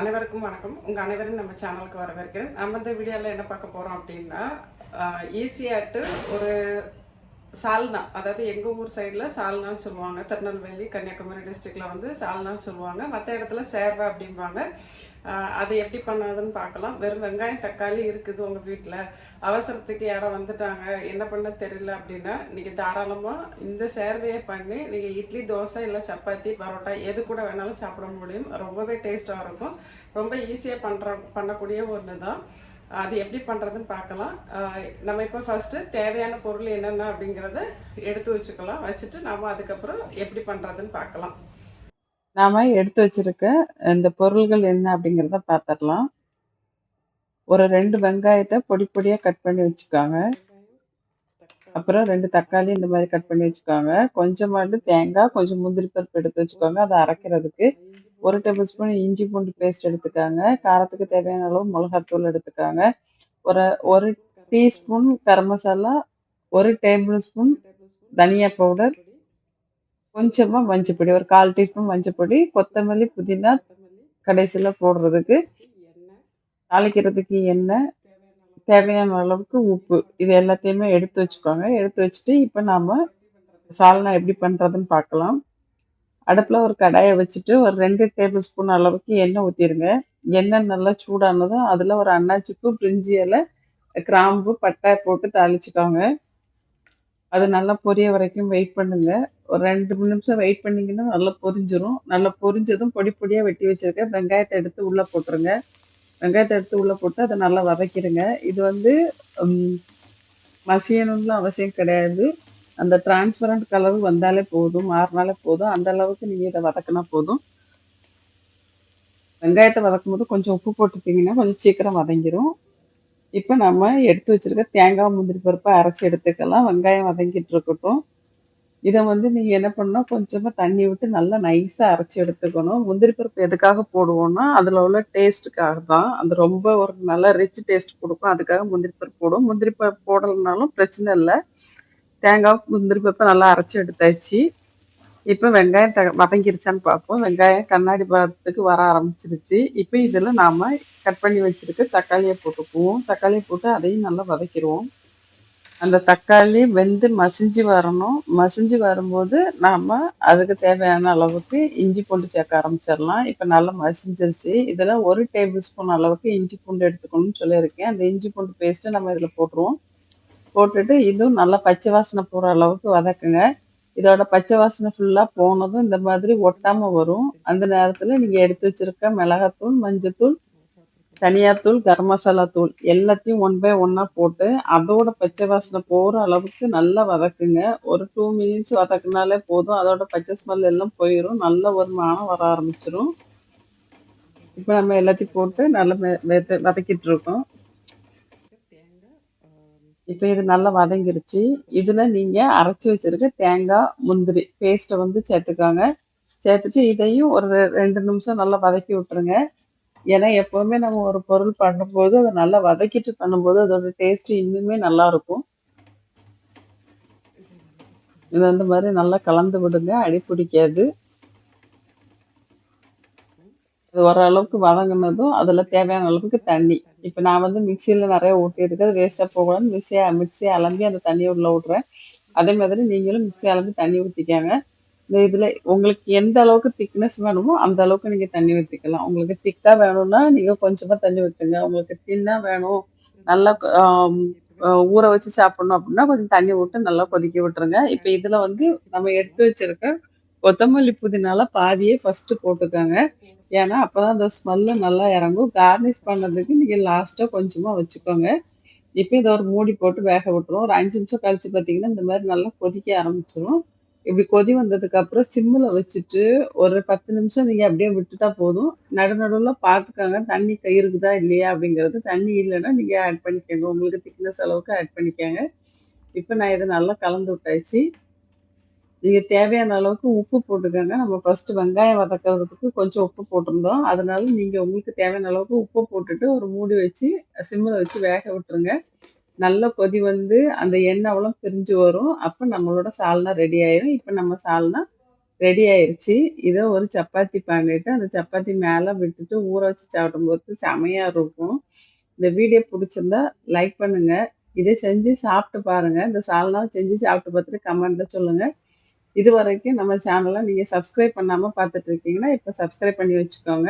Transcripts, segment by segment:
அனைவருக்கும் வணக்கம். உங்கள் அனைவரும் நம்ம சேனலுக்கு வரவேற்கிறேன். நம்ம இந்த வீடியோவில் என்ன பார்க்க போகிறோம் அப்படின்னா ஈஸியாட்டு ஒரு சால்னா அதாவது எங்கள் ஊர் சைடில் சால்னான்னு சொல்லுவாங்க. திருநெல்வேலி கன்னியாகுமரி டிஸ்ட்ரிக்டில் வந்து சால்னான்னு சொல்லுவாங்க. மற்ற இடத்துல சேர்வை அப்படிம்பாங்க. அதை எப்படி பண்ணாதுன்னு பார்க்கலாம். வெறும் வெங்காயம் தக்காளி இருக்குது உங்கள் வீட்டில் அவசரத்துக்கு யாரோ வந்துட்டாங்க. என்ன பண்ண தெரியல அப்படின்னா நீங்கள் தாராளமாக இந்த சேர்வையை பண்ணி நீங்கள் இட்லி தோசை இல்லை சப்பாத்தி பரோட்டா எது கூட வேணாலும் சாப்பிட முடியும். ரொம்பவே டேஸ்ட்டாக இருக்கும். ரொம்ப ஈஸியாக பண்ணுற பண்ணக்கூடிய ஒன்று தான் அது எப்படி பண்ணுறதுன்னு பார்க்கலாம். நம்ம இப்போ ஃபஸ்ட்டு தேவையான பொருள் என்னென்ன அப்படிங்கிறத எடுத்து வச்சுக்கலாம். வச்சுட்டு நம்ம அதுக்கப்புறம் எப்படி பண்ணுறதுன்னு பார்க்கலாம். நாம் எடுத்து வச்சிருக்க இந்த பொருள்கள் என்ன அப்படிங்கிறத பார்த்துடலாம். ஒரு ரெண்டு வெங்காயத்தை பொடி பொடியாக கட் பண்ணி வச்சுக்கோங்க. அப்புறம் ரெண்டு தக்காளி இந்த மாதிரி கட் பண்ணி வச்சுக்கோங்க. கொஞ்சமாட்டு தேங்காய் கொஞ்சம் முந்திரி பருப்பு எடுத்து வச்சுக்கோங்க. அதை அரைக்கிறதுக்கு ஒரு டேபிள் ஸ்பூன் இஞ்சி பூண்டு பேஸ்ட் எடுத்துக்காங்க. காரத்துக்கு தேவையான அளவு மிளகாத்தூள் எடுத்துக்காங்க. ஒரு ஒரு டீஸ்பூன் கரம் மசாலா ஒரு டேபிள் ஸ்பூன் தனியா பவுடர் கொஞ்சமாக மஞ்சப்பொடி ஒரு கால் டீஸ்பூன் மஞ்சப்பொடி கொத்தமல்லி புதினா கடைசியில் போடுறதுக்கு தாளிக்கிறதுக்கு எண்ணெய் தேவையான அளவுக்கு உப்பு இது எல்லாத்தையுமே எடுத்து வச்சுக்கோங்க. எடுத்து வச்சுட்டு இப்போ நாம் சால்னா எப்படி பண்ணுறதுன்னு பார்க்கலாம். அடுப்பில் ஒரு கடாயை வச்சுட்டு ஒரு ரெண்டு டேபிள் ஸ்பூன் அளவுக்கு எண்ணெய் ஊற்றிடுங்க எண்ணெய் நல்லா சூடானதும் அதில் ஒரு அன்னாச்சிப்பூ பிரிஞ்சி இலை கிராம்பு பட்டை போட்டு தாளிச்சுக்கோங்க. அது நல்லா பொரிய வரைக்கும் வெயிட் பண்ணுங்க. ஒரு ரெண்டு மூணு நிமிஷம் வெயிட் பண்ணீங்கன்னா நல்லா பொரிஞ்சிரும். நல்லா பொரிஞ்சதும் பொடி பொடியாக வெட்டி வச்சுருக்கேன் வெங்காயத்தை எடுத்து உள்ளே போட்டுருங்க. வெங்காயத்தை எடுத்து உள்ளே போட்டு அதை நல்லா வதக்கிடுங்க. இது வந்து மசியணும்லாம் அவசியம் கிடையாது. அந்த டிரான்ஸ்பரண்ட் கலர் வந்தாலே போதும் மாறினாலே போதும். அந்த அளவுக்கு நீங்கள் இதை வதக்கினா போதும். வெங்காயத்தை வதக்கும் போது கொஞ்சம் உப்பு போட்டுட்டிங்கன்னா கொஞ்சம் சீக்கிரம் வதங்கிரும். இப்போ நம்ம எடுத்து வச்சிருக்க தேங்காய் முந்திரி பருப்பை அரைச்சி எடுத்துக்கலாம். வெங்காயம் வதங்கிட்டு இருக்கட்டும். இதை வந்து நீங்கள் என்ன பண்ணால் கொஞ்சமாக தண்ணி விட்டு நல்லா நைஸாக அரைச்சி எடுத்துக்கணும். முந்திரி பருப்பு எதுக்காக போடுவோம்னா அதில் உள்ள டேஸ்ட்டுக்காக தான். அது ரொம்ப ஒரு நல்ல ரிச் டேஸ்ட் கொடுக்கும். அதுக்காக முந்திரி பருப்பு போடும் முந்திரி பருப்பு போடலைனாலும் பிரச்சனை இல்லை. தேங்காய் முந்திரி பருப்பு நல்லா அரைச்சி எடுத்தாச்சு. இப்போ வெங்காயம் த வதங்கிருச்சான்னு பார்ப்போம் வெங்காயம் கண்ணாடி பதத்துக்கு வர ஆரம்பிச்சிருச்சு. இப்போ இதில் நாம் கட் பண்ணி வச்சுருக்க தக்காளியை போட்டுக்குவோம் தக்காளியை போட்டு அதையும் நல்லா வதக்கிடுவோம். அந்த தக்காளி வெந்து மசிஞ்சு வரணும். மசிஞ்சு வரும்போது நாம் அதுக்கு தேவையான அளவுக்கு இஞ்சி பூண்டு சேர்க்க ஆரம்பிச்சிடலாம். இப்போ நல்லா மசிஞ்சிருச்சு. இதில் ஒரு டேபிள் ஸ்பூன் அளவுக்கு இஞ்சி பூண்டு எடுத்துக்கணும்னு சொல்லியிருக்கேன். அந்த இஞ்சி பூண்டு பேஸ்ட்டை நம்ம இதில் போட்டுருவோம். போட்டுட்டு இதுவும் நல்லா பச்சை வாசனை போகிற அளவுக்கு வதக்குங்க. இதோட பச்சை வாசனை ஃபுல்லாக போனதும் இந்த மாதிரி ஒட்டாமல் வரும். அந்த நேரத்தில் நீங்கள் எடுத்து வச்சிருக்க மிளகாத்தூள் மஞ்சத்தூள் தனியாத்தூள் கரம் மசாலா தூள் எல்லாத்தையும் ஒன் பை ஒன்னா போட்டு அதோட பச்சை வாசனை போகிற அளவுக்கு நல்லா வதக்குங்க. ஒரு டூ மினிட்ஸ் வதக்குனாலே போதும். அதோட பச்சை ஸ்மெல் எல்லாம் போயிடும் நல்ல ஒரு மனம் வர ஆரம்பிச்சிடும் இப்போ நம்ம எல்லாத்தையும் போட்டு நல்லா மெ- வதக்கிட்டு இருக்கோம். இப்போ இது நல்லா வதங்கிருச்சு. இதில் நீங்கள் அரைச்சி வச்சிருக்க தேங்காய் முந்திரி பேஸ்ட்டை வந்து சேர்த்துக்கோங்க. சேர்த்துட்டு இதையும் ஒரு ரெ- ரெண்டு நிமிஷம் நல்லா வதக்கி விட்டுருங்க. ஏன்னா எப்போவுமே நம்ம ஒரு பொருள் பண்ணும்போது அதை நல்லா வதக்கிட்டு பண்ணும்போது அதோட டேஸ்ட்டு இன்னுமே நல்லாயிருக்கும் இது அந்த மாதிரி நல்லா கலந்து விடுங்க. அடி பிடிக்காது. ஓரளவுக்கு வதங்கினதும் அதில் தேவையான அளவுக்கு தண்ணி. இப்போ நான் வந்து மிக்சியில் நிறைய ஊட்டி வேஸ்ட்டாக வேஸ்டா போகக்கூடாது. மிக்சியை மிக்சியை அலம்பி அந்த தண்ணியை உள்ளே விட்றேன் அதே மாதிரி நீங்களும் மிக்சி அலம்பி தண்ணி ஊற்றிக்காங்க இந்த இதில் உங்களுக்கு எந்த அளவுக்கு திக்னஸ் வேணுமோ அந்த அளவுக்கு நீங்கள் தண்ணி ஊற்றிக்கலாம் உங்களுக்கு திக்காக வேணும்னா நீங்கள் கொஞ்சமாக தண்ணி ஊற்றுங்க உங்களுக்கு தின்னாக வேணும். நல்லா ஊற வச்சு சாப்பிடணும் அப்படின்னா கொஞ்சம் தண்ணி விட்டு நல்லா கொதிக்க விட்டுருங்க. இப்போ இதில் வந்து நம்ம எடுத்து வச்சிருக்க கொத்தமல்லி புதினால பாதியே ஃபர்ஸ்ட் போட்டுக்கோங்க. ஏன்னா அப்பதான் அந்த ஸ்மெல்லு நல்லா இறங்கும். கார்னிஷ் பண்ணுறதுக்கு நீங்கள் லாஸ்ட்டாக கொஞ்சமாக வச்சுக்கோங்க. இப்போ இதை ஒரு மூடி போட்டு வேக விட்டுரும். ஒரு அஞ்சு நிமிஷம் கழிச்சு பார்த்தீங்கன்னா இந்த மாதிரி நல்லா கொதிக்க ஆரம்பிச்சிடும் இப்படி கொதி வந்ததுக்கு அப்புறம் சிம்மில் வச்சுட்டு ஒரு பத்து நிமிஷம் நீங்கள் அப்படியே விட்டுட்டா போதும். நடு நடுவில் பார்த்துக்கோங்க தண்ணி கை இருக்குதா இல்லையா அப்படிங்கிறது. தண்ணி இல்லைன்னா நீங்கள் ஆட் பண்ணிக்கோங்க. உங்களுக்கு திக்னஸ் அளவுக்கு ஆட் பண்ணிக்கோங்க. இப்போ நான் இதை நல்லா கலந்து விட்டாச்சு. நீங்கள் தேவையான அளவுக்கு உப்பு போட்டுக்கோங்க. நம்ம ஃபஸ்ட்டு வெங்காயம் வதக்கிறதுக்கு கொஞ்சம் உப்பு போட்டிருந்தோம். அதனால நீங்கள் உங்களுக்கு தேவையான அளவுக்கு உப்பு போட்டுட்டு ஒரு மூடி வச்சு சிம்மில் வச்சு வேக விட்டுருங்க. நல்ல கொதி வந்து அந்த எண்ணெய் அவ்வளோ பிரிஞ்சு வரும். அப்போ நம்மளோட சால்னா ரெடி ஆயிரும். இப்போ நம்ம சால்னா ரெடி ஆயிடுச்சு இதை ஒரு சப்பாத்தி பண்ணிட்டு, அந்த சப்பாத்தி மேலே விட்டுட்டு ஊற வச்சு சாப்பிடும்போது செமையாக இருக்கும். இந்த வீடியோ பிடிச்சிருந்தா லைக் பண்ணுங்கள் இதை செஞ்சு சாப்பிட்டு பாருங்கள் இந்த சால்னா செஞ்சு சாப்பிட்டு பார்த்துட்டு கமெண்ட்ல இது வரைக்கும் நம்ம சேனலை நீங்கள் சப்ஸ்கிரைப் பண்ணாமல் பார்த்துட்டு இருக்கீங்கன்னா, இப்போ சப்ஸ்கிரைப் பண்ணி வச்சுக்கோங்க.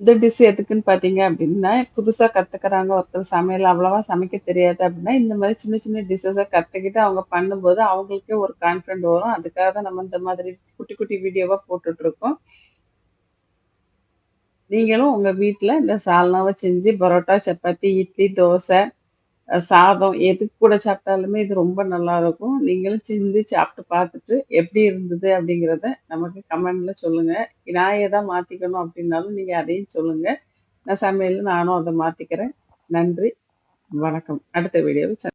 இந்த டிஷ் எதுக்குன்னு பார்த்தீங்க அப்படின்னா, புதுசாக கற்றுக்குறாங்க ஒருத்தர் சமையல் அவ்வளோவா சமைக்க தெரியாது அப்படின்னா, இந்த மாதிரி சின்ன சின்ன டிஷ்ஷஸை கற்றுக்கிட்டு அவங்க பண்ணும்போது அவங்களுக்கே ஒரு கான்ஃபிடென்ட் வரும். அதுக்காக தான் நம்ம இந்த மாதிரி குட்டி குட்டி வீடியோவாக போட்டுட்ருக்கோம் நீங்களும் உங்கள் வீட்டில் இந்த சால்னாவை செஞ்சு பரோட்டா, சப்பாத்தி, இட்லி, தோசை, சாதம் எது கூட சாப்பிட்டாலுமே இது ரொம்ப நல்லா இருக்கும் நீங்களும் செஞ்சு சாப்பிட்டு பார்த்துட்டு எப்படி இருந்தது அப்படிங்கிறத நமக்கு கமெண்ட்ல சொல்லுங்க. நான் எதா மாத்திக்கணும் அப்படின்னாலும் நீங்க அதையும் சொல்லுங்க. நான் சமையல் நானும் அதை மாத்திக்கிறேன். நன்றி. வணக்கம். அடுத்த வீடியோவில்